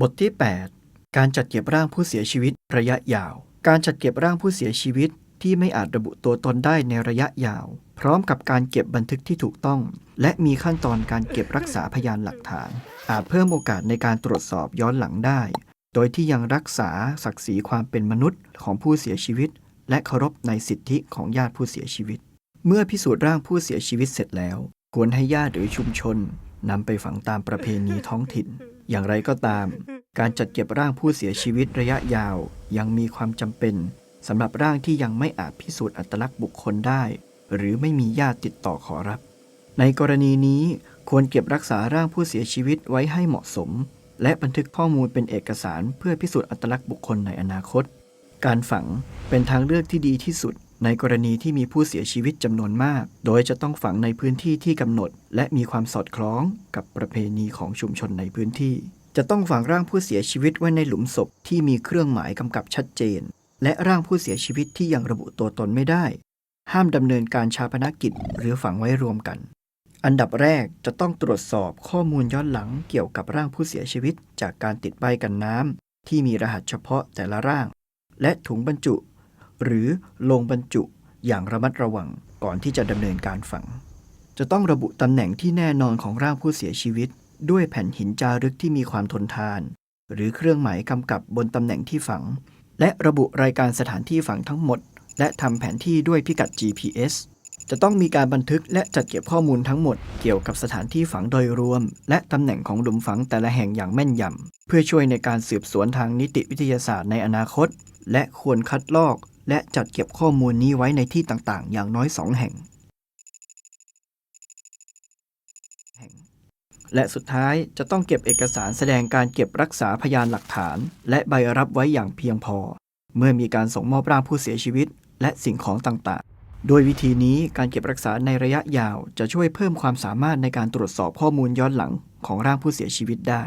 บทที่ 8 การจัดเก็บร่างผู้เสียชีวิตระยะยาว การจัดเก็บร่างผู้เสียชีวิตที่ไม่อาจระบุตัวตนได้ในระยะยาว พร้อมกับการเก็บบันทึกที่ถูกต้อง และมีขั้นตอนการเก็บรักษาพยานหลักฐาน อาจเพิ่มโอกาสในการตรวจสอบย้อนหลังได้ โดยที่ยังรักษาศักดิ์ศรีความเป็นมนุษย์ของผู้เสียชีวิต และเคารพในสิทธิของญาติผู้เสียชีวิต เมื่อพิสูจน์ร่างผู้เสียชีวิตเสร็จแล้ว ควรให้ญาติหรือชุมชนนำไปฝังตามประเพณีท้องถิ่น อย่างไรก็ตาม การจัดเก็บร่างผู้เสียชีวิตระยะยาว ยังมีความจำเป็นสำหรับร่างที่ยังไม่อาจพิสูจน์อัตลักษณ์บุคคลได้ หรือไม่มีญาติติดต่อขอรับ ในกรณีนี้ควรเก็บรักษาร่างผู้เสียชีวิตไว้ให้เหมาะสม และบันทึกข้อมูลเป็นเอกสารเพื่อพิสูจน์อัตลักษณ์บุคคลในอนาคต การฝังเป็นทางเลือกที่ดีที่สุด ในกรณีที่มีผู้เสียชีวิตจำนวนมาก โดยจะต้องฝังในพื้นที่ที่กำหนด และมีความสอดคล้องกับประเพณีของชุมชนในพื้นที่ จะต้องฝังร่างผู้เสียชีวิตไว้ในหลุมศพที่มีเครื่องหมายกำกับชัดเจน และร่างผู้เสียชีวิตที่ยังระบุตัวตนไม่ได้ ห้ามดำเนินการชาปนกิจ หรือฝังไว้รวมกัน อันดับแรกจะต้องตรวจสอบข้อมูลย้อนหลังเกี่ยวกับร่างผู้เสียชีวิต จากการติดใบกันน้ำที่มีรหัสเฉพาะแต่ละร่าง และถุงบรรจุ หรือลงบรรจุอย่างระมัดระวังก่อนที่จะดำเนินการฝัง จะต้องระบุตำแหน่งที่แน่นอนของร่างผู้เสียชีวิต ด้วยแผ่นหินจารึกที่มีความทนทาน หรือเครื่องหมายกำกับบนตำแหน่งที่ฝัง และระบุรายการสถานที่ฝังทั้งหมด และทำแผนที่ด้วยพิกัด GPS จะต้องมีการบันทึกและจัดเก็บข้อมูลทั้งหมดเกี่ยวกับสถานที่ฝังโดยรวม และตำแหน่งของหลุมฝังแต่ละแห่งอย่างแม่นยำเพื่อช่วยในการสืบสวนทางนิติวิทยาศาสตร์ในอนาคต และควรคัดลอก และจัดเก็บข้อมูลนี้ไว้ในที่ต่างๆ อย่างน้อยสองแห่ง และสุดท้ายจะต้องเก็บเอกสารแสดงการเก็บรักษาพยานหลักฐาน และใบรับไว้อย่างเพียงพอ เมื่อมีการส่งมอบร่างผู้เสียชีวิต และสิ่งของต่างๆ โดยวิธีนี้การเก็บรักษาในระยะยาวจะช่วยเพิ่มความสามารถในการตรวจสอบข้อมูลย้อนหลังของร่างผู้เสียชีวิตได้